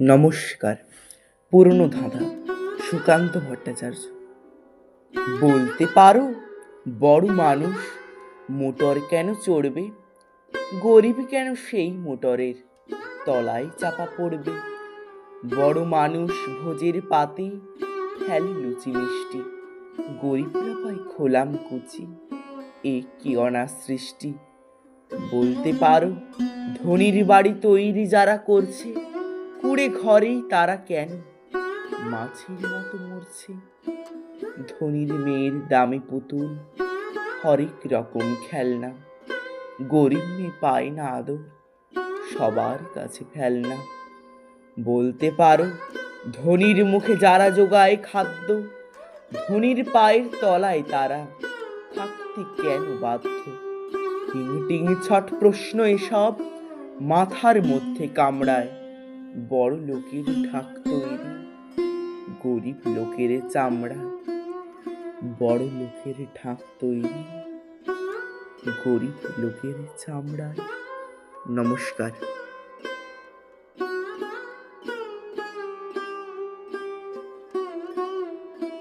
নমস্কার, পুরনো ধাঁধা, সুকান্ত ভট্টাচার্য। বলতে পারো, বড় মানুষ, মোটর কেন চড়বে? গরিব কেন সেই মোটরের তলায় চাপা পড়বে? বড় মানুষ ভোজের পাতে খেলে লুচি মিষ্টি, গরিবরা পায় খোলাম কুচি, এ কি অনা সৃষ্টি? বলতে পারো, ধনির বাড়ি তৈরি যারা করছে কুড়ে ঘরেই তারা কেন? মাছের মতো মরছে। ধনির মেয়ের দামি পুতুল। হরেক রকম খেলনা। গরিব মেয়ে পায় না আদর। সবার কাছে ফেলনা। বলতে পারো, ধনির মুখে যারা যোগায় খাদ্য, ধনির পায়ের তলায় তারা থাকতে কেন বাধ্য? টিং টিং ছট প্রশ্ন এসব মাথার মধ্যে কামড়ায়। বড় লোকের ঢাক তৈরি, গরিব লোকের চামড়া, বড় লোকের ঢাক তৈরি, গরিব লোকের চামড়া। নমস্কার।